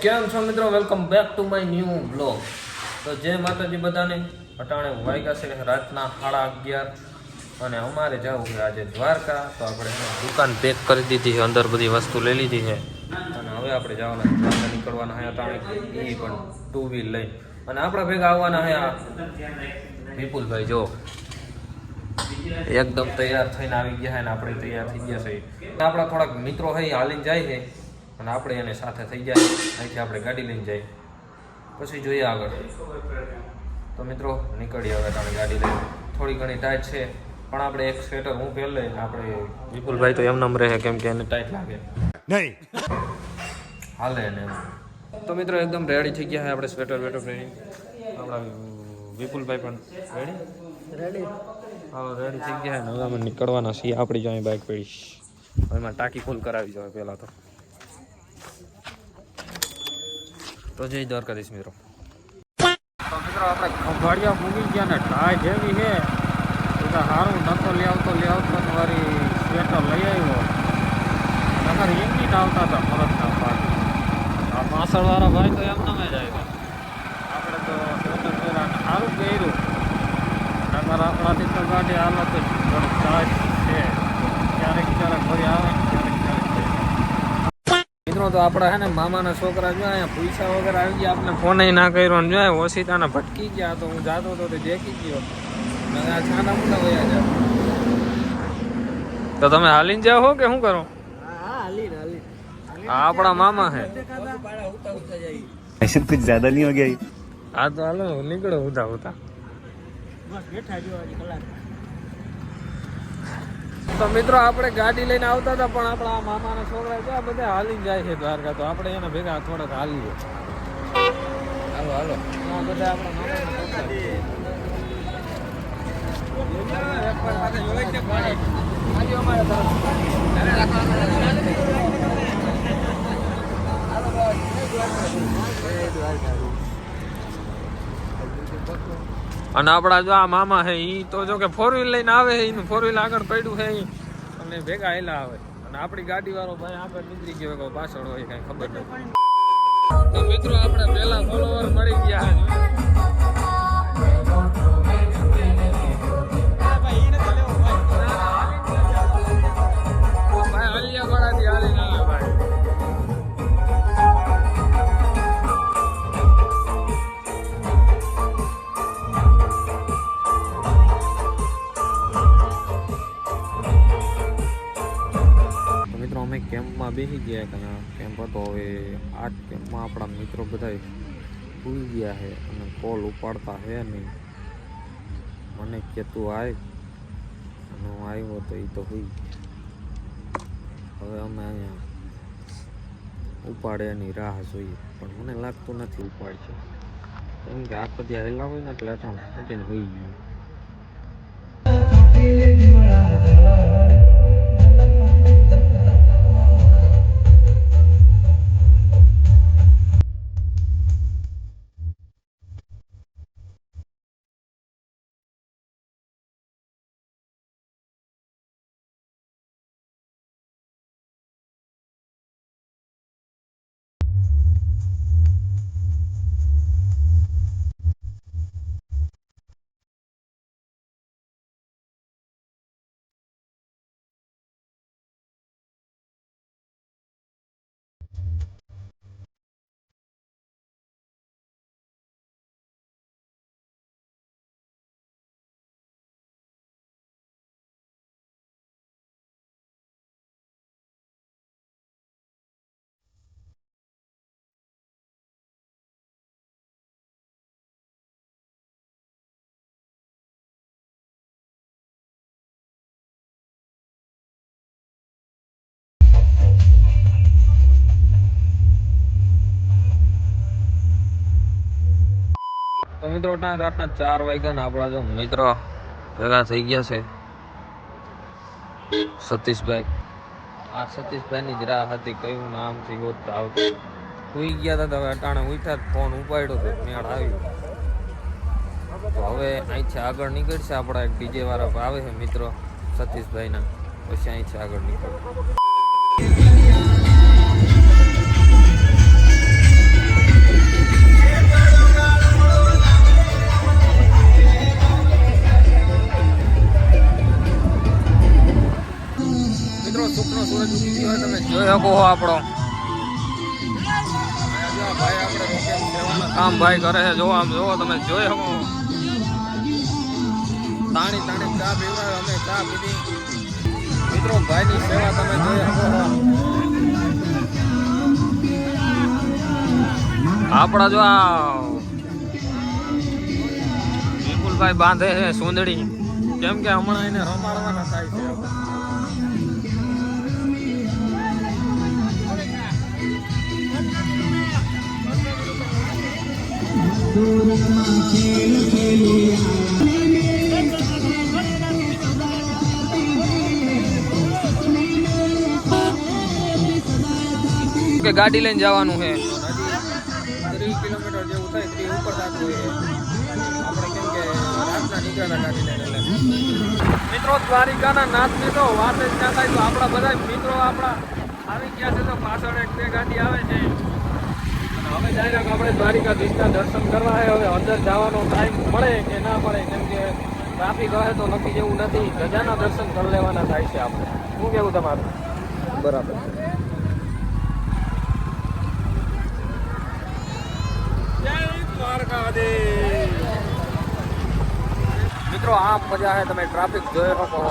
કેમ છો મિત્રો? Welcome back to my new blog તો જય માતાજી બધાને. અટાણે વાગ્યા છે રાતના સાડા અગિયાર અને અમારે જવું છે આજે દ્વારકા. તો આપણે દુકાન પેક કરી દીધી છે, અંદર બધી વસ્તુ લઈ લીધી છે. અને હવે આપણે જવાના દ્વારકા નીકળવાના છે અટાણે. એ પણ ટુ વ્હીલ લઈ. અને આપણા ભેગા આવવાના છે વિપુલભાઈ, જો. એકદમ તૈયાર થઈને આવી ગયા છે ને આપણે તૈયાર થઈ ગયા છે. આપણા થોડાક મિત્રો એ હાલીને જાય છે. અને આપણે એને સાથે થઈ જાય. અહીંથી આપણે ગાડી લઈને જઈએ. પછી જોઈએ આગળ. તો મિત્રો નીકળીએ હવે તમે ગાડી લઈને. થોડી ઘણી ટાઈટ છે પણ આપણે એક સ્વેટર હું પહેર લઈને આપણે વિપુલભાઈ તો એમ નમ રહે કેમ કે એને ટાઈટ લાગે. નહીં. હાલે એને એમ. તો મિત્રો એકદમ રેડી થઈ ગયા છે આપણે સ્વેટર વેટર પહેરી. આપણા વિપુલભાઈ પણ રેડી રેડી હા રેડી થઈ ગયા હવે અમે નીકળવાના છીએ. આપણી જો અહીં બાઇક પડીશ એમાં ટાંકી ફૂલ કરાવી જોઈએ પહેલાં તો. તો જય દ્વારકાધીશ મિત્રો. મિત્રો આપણે ખંભાળિયા મૂકી ગયા ને ઢાય જેવી છે. એટલે તો સારું નતો લઈ આવતો લઈ આવતો વારી સ્વેટર લઈ આવ્યો. નકર એમ જ આવતા હતા ફરજના પાછી આ માસળવાળા ભાઈ તો એમ તમે જાય આવ્યા. આપણે તો સ્વેટર પહેરા સારું પહેર્યું. નકર આપણાથી તો ગાડી હાલત જ થોડીક ચાર્જ છે. ક્યારેક ક્યારેક ભરી આવે ને ક્યારેક ક્યારેક ભરી મિત્રો તો આપણા હે ને મામાના છોકરા જો અહીંયા પૈસા વગર આવી ગયા આપણે ફોન ના કર્યો ને જો ઓશિતાના ભટકી ગયા તો હું જાતો હતો તો દેખી ગયો અને આ છાના મુંડા વયા જા તો તમે હાલીને જાઓ હો કે શું કરો આ આપણા મામા હે ऐसे कुछ ज्यादा नहीं हो गया ये? આ તો હાલો નીકળો ઉતા ઉતા તો મિત્રો આપણે ગાડી લઈને આવતા હતા પણ આપણા આ મામાના છોકરા છે આ બધા હાલી જાય છે દ્વારકા તો? આપણે એના ભેગા થોડાક હાલીએ. હાલો હાલો. આ બધા આપણા મામા અને આપણા જો આ મામા હે, ઈ તો જો કે ફોર વ્હીલ લઈને આવે છે એનું ફોર વ્હીલ આગળ પડ્યું છે અને ભેગા હેલા આવે. અને આપણી ગાડી વાળો ભાઈ આગળ નીકળી ગયો કે પાછળ હોય, કઈ ખબર નથી. તો મિત્રો, આપણે પહેલા ફોલોવર મળી ગયા આ કેમ્પમાં આપણા મિત્રો બધા ભૂલી ગયા છે અને કોલ ઉપાડતા હે નહીં. મને કે આય. અને હું આવ્યો તો એ તો હોય હવે અમે અહીંયા ઉપાડે એની રાહ જોઈએ. પણ મને લાગતું નથી ઉપાડશે કેમ કે આખો ત્યાં હેલા હોય ને એટલે અટાણ હોઈ ગયું. મિત્રો ટાઈમ રાતના ચાર વાગ્યા ને આપણા જો મિત્રો ભેગા થઈ ગયા છે. સતીશભાઈ. આ સતીશભાઈની જ રાહ હતી, કયું નામથી ગોતતા આવતું. સુઈ ગયા હતા હવે અટાણે ઉઠ્યા ફોન ઉપાડ્યો તો મેળ આવ્યો. તો હવે અહીંથી આગળ નીકળશે આપણા એક ડીજે વાળા આવે છે મિત્રો, સતીશભાઈના. પછી અહીંથી આગળ નીકળ કરે છે. જોવો આમ, જોવો તમે, જોઈ શકો. તાણી તાણી ચા પીવડાવે અમે ચા પીધી. મિત્રો, ભાઈની સેવા તમે જોઈ શકો આપણા જો આ વિપુલભાઈ બાંધે છે સુંદડી. કેમ કે હમણાં એને રમાડવાના થાય છે. કે ગાડી લઈને જવાનું છે. ત્રીસ કિલોમીટર જેવું થાય, ત્રીસ ઉપર થતું હોય આપણે કેમ કે રાતના નીકળ્યા ગાડી લઈને મિત્રો, દ્વારિકાના નાથની તો વાત જ ના થાય, તો આપણા બધા મિત્રો આપણા આવી ગયા છે તો પાછળ એક બે ગાડી આવે છે. અને હવે ડાયરેક્ટ આપણે દ્વારિકાધીશના દર્શન કરવા આવ્યા હવે અંદર જવાનો ટાઈમ મળે કે ના મળે કેમ કે ટ્રાફિક હોય તો નક્કી જેવું નથી. ગજાના દર્શન કરી લેવાના થાય છે આપણે. શું કેવું તમારું? બરાબર. મિત્રો આ મજા છે તમે ટ્રાફિક જોઈ શકો છો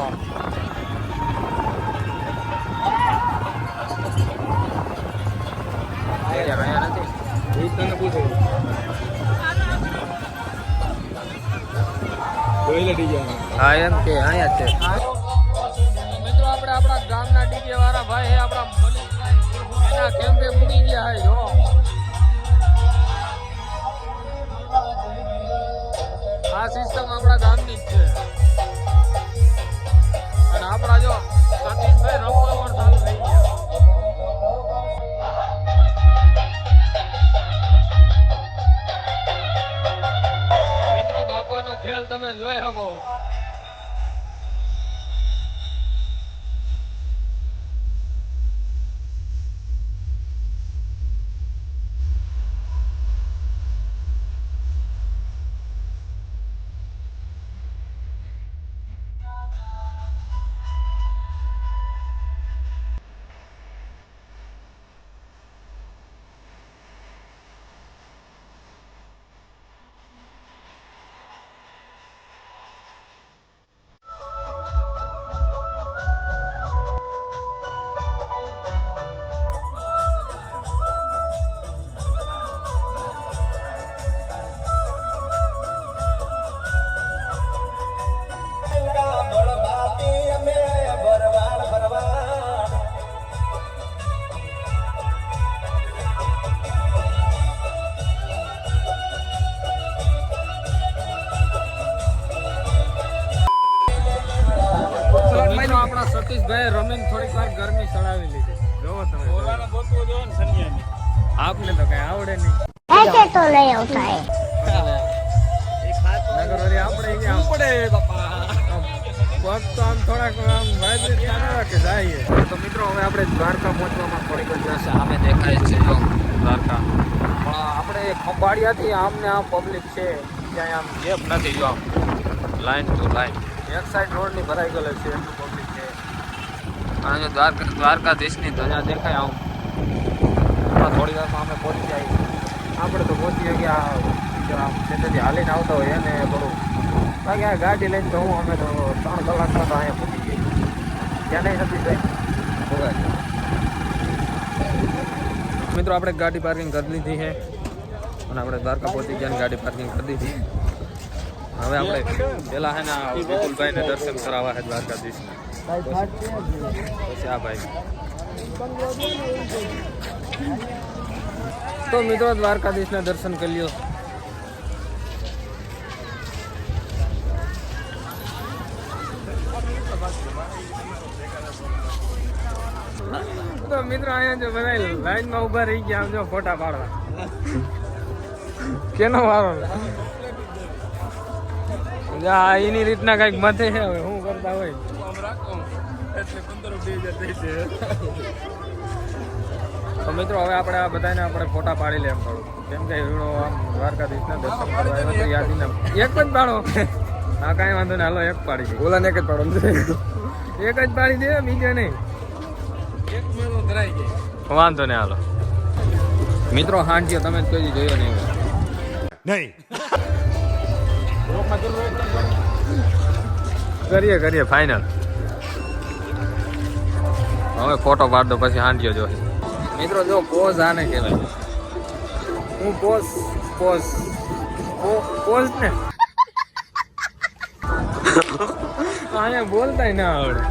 હા આપણે ગામના ડીજે વાળા ભાઈ આપણા મનીષભાઈ. એના મૂકી ગયા છે જો. આ સિસ્ટમ આપણા ગામની જ છે. અને આપણા જો તમે જોઈ શકો. લઈ આવતા એ તો મિત્રો હવે આપણે દ્વારકા પહોંચવામાં થોડીક જ જશે દેખાય છે દ્વારકા પણ આપણે ખંભાળિયાથી આમને આમ પબ્લિક છે ત્યાં આમ જેપ નથી જો લાઈન ટુ લાઈન એક સાઈડ રોડની ભરાઈ ગયેલો છે પબ્લિક છે કારણ કે દ્વારકા દ્વારકાધીશની ધજા દેખાય આમ થોડી વારમાં અમે પહોંચી જાય આપણે તો પહોંચી ગયા જો આમ તેથી હાલીને આવતા હોય એને થોડું. બાકી આ ગાડી લઈને તો હું અમે તો ત્રણ કલાકમાં તો અહીંયા પહોંચી ગઈ. ત્યાં નહીં નથી ભાઈ મિત્રો, આપણે ગાડી પાર્કિંગ કરી લીધી છે. અને આપણે દ્વારકા પહોંચી ગયા અને ગાડી પાર્કિંગ કરી દીધી. હવે આપણે પેલા છે ને આ વિપુલભાઈને દર્શન કરાવવા છે દ્વારકાધીશ પછી આ ભાઈ. તો મિત્રો દ્વારકાધીશના દર્શન કરી લ્યો. તો મિત્રો અહીંયા જો બધા લાઈનમાં ઊભા રહી ગયા, આમ જો ફોટા પાડવા. કેનો વારો જા, એની રીતના કંઈક મથે છે હવે, શું કરતા હોય? તો મિત્રો હવે આપણે આ બધાને આપણે ફોટા પાડી લે એમ થોડું. કેમ કે હીરો આમ દ્વારકાધીશના દર્શન કરવા આવ્યો તો યાદીને એક જ પાડો. હા કાંઈ વાંધો નહીં. હાલો એક પાડી દે. ઓલાને એક જ પાડો. એક જ પાડી દે બીજે નહીં. એક મેળો ધરાઈ જાય વાંધો નહીં હાલો. મિત્રો હાંડ્યો તમે કોઈ દી જોયો નહીં. નહીં. કરીએ કરીએ ફાઇનલ હવે ફોટો પાડ દો પછી હાંડ્યો જો મિત્રો, જો પોઝ આને કહેવાય. હું પોઝ પોઝ પોઝ ને. આને બોલતાય ના આવડે.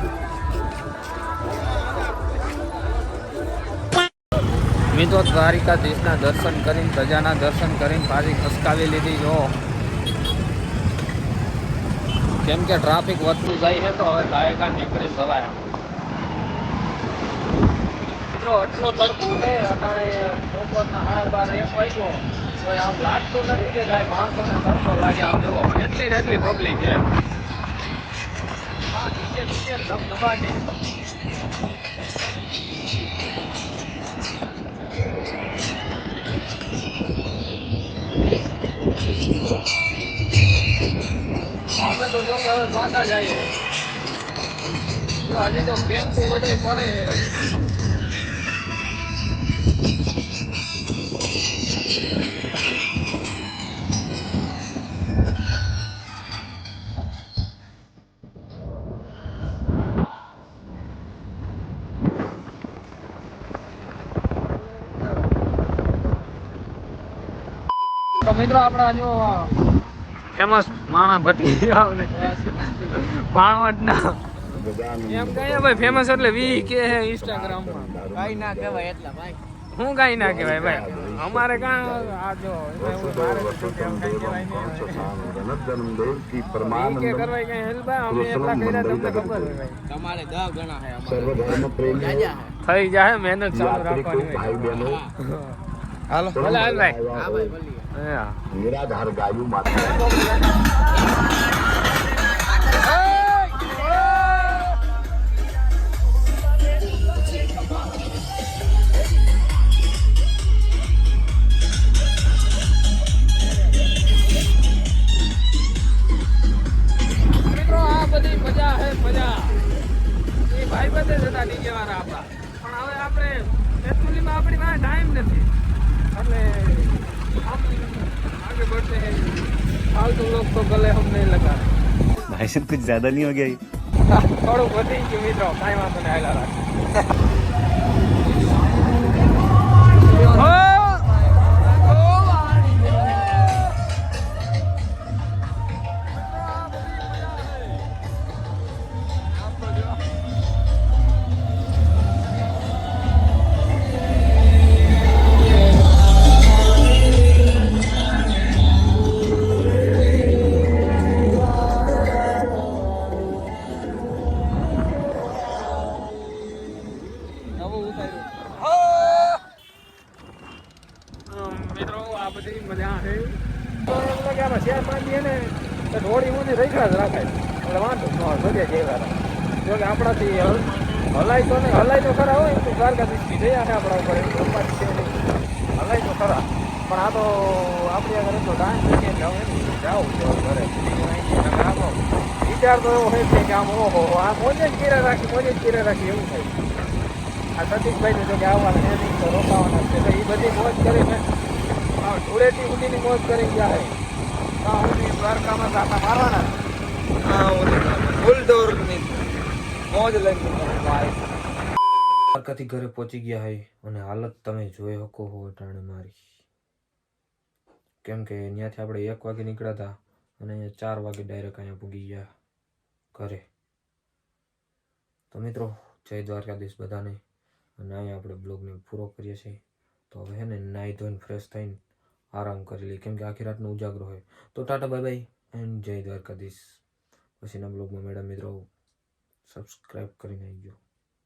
મિત્રો, દ્વારિકાધીશના દર્શન કરીને, પ્રજાના દર્શન કરીને પાછી ખસકાવી લીધી, જો. કેમ કે ટ્રાફિક વધતું જાય છે, તો હવે ગાયકા નીકળી સવારે. મિત્રો એટલો તડકો છે અત્યારે બપોરના સાડા બાર એક વાગ્યો, તો આમ લાગતું નથી કે કાંઈ માણસોને તડકો લાગે આમ જુઓ એટલી ને એટલી પબ્લિક છે. નીચે નીચે ધબધબાટી. અમે તો જો હવે પાછા જઈએ. તો બેંક બધે પડે તો મિત્રો આપણા જો ફેમસ માણા ભટ્ટી આવને પાણવટના એમ કહીએ ભાઈ ફેમસ એટલે વી કે હે ઇન્સ્ટાગ્રામમાં કઈ ના કહેવાય એટલા ભાઈ. હું કાંઈ ના કહેવાય ભાઈ? અમારે કાં આ જો થઈ જાય મહેનત ચાલુ રાખવાની હાલો હાલ ભાઈ. હા ભાઈ નિરાધાર ગાયું માતા फालतू लोग तो गले हम नहीं लगा भाई साहब कुछ ज्यादा नहीं हो गया ये? થોડું વધી ગયું મિત્રો કાંઈ વાંધો નહીં હાલા રાખ પણ આ તો આપણી આગળ એટલો ટાઈમ નથી એટલે હવે જાઉં જો ઘરે. વિચાર તો એવો હોય છે કે આમ ઓહો આ મોજે જ કીરે રાખી, મોજે જ કીરે રાખી એવું થાય. આ સતીશભાઈ જો કે આવવાના નહીં તો રોકાવાના છે. તો એ બધી મોજ કરીને ધૂળેથી ઉડીની મોજ કરી ગયા છે. સુધી દ્વારકામાં સાટા મારવાના દ્વારકાથી ઘરે પહોંચી ગયા હોય અને હાલત તમે જોઈ શકો હો અટાણે મારી. કેમ કે ત્યાંથી આપણે એક વાગે નીકળ્યા હતા અને ચાર વાગે ડાયરેક્ટ અહીંયા પૂગી ગયા ઘરે. તો મિત્રો, જય દ્વારકાધીશ બધાને. અને અહીંયા આપણે બ્લોગને પૂરો કરીએ છીએ. તો હવે હે ને નાહી ધોઈને ફ્રેશ થઈને આરામ કરી લઈએ. કેમ કે આખી રાતનો ઉજાગરો હોય. તો ટાટા બાય બાય એન્ડ જય દ્વારકાધીશ. પછીના બ્લોગમાં મેડમ મિત્રો સબસ્ક્રાઈબ કરીને આવી ગયો